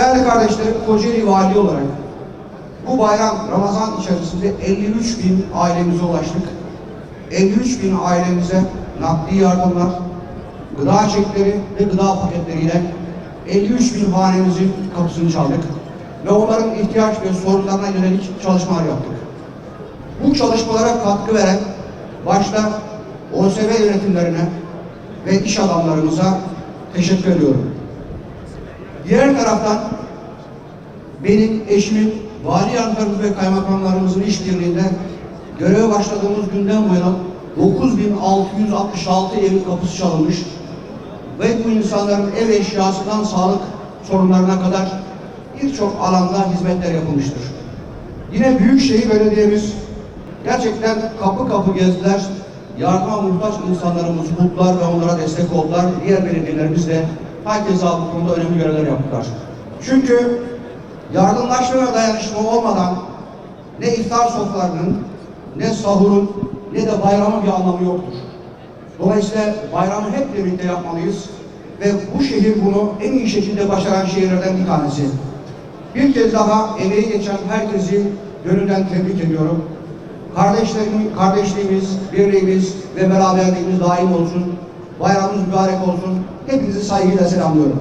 Değerli kardeşlerim, Kocaeli Vali olarak bu bayram Ramazan içerisinde 53 bin ailemize ulaştık. 53 bin ailemize nakdi yardımlar, gıda çekleri ve gıda paketleriyle 53 bin hanemizin kapısını çaldık ve onların ihtiyaç ve sorunlarına yönelik çalışmalar yaptık. Bu çalışmalara katkı veren başta OSB yönetimlerine ve iş adamlarımıza teşekkür ediyorum. Diğer taraftan benim eşimin vali yardımcımız ve kaymakamlarımızın işbirliğinde göreve başladığımız günden bu yana 9666 evin kapısı çalınmış ve bu insanların ev eşyasından sağlık sorunlarına kadar birçok alanda hizmetler yapılmıştır. Yine Büyükşehir Belediye'miz gerçekten kapı kapı gezdiler. Yardıma muhtaç insanlarımızı buldular ve onlara destek oldular. Diğer belediyelerimiz de herkese bu konuda önemli görevler yaptılar. Çünkü yardımlaşma dayanışma olmadan ne iftar sofralarının, ne sahurun, ne de bayramın bir anlamı yoktur. Dolayısıyla bayramı hep birlikte yapmalıyız ve bu şehir bunu en iyi şekilde başaran şehirlerden bir tanesi. Bir kez daha emeği geçen herkesi gönülden tebrik ediyorum. Kardeşlerim, kardeşliğimiz, birliğimiz ve beraberliğimiz daim olsun. Bayramımız mübarek olsun. Hepinizi saygıyla selamlıyorum.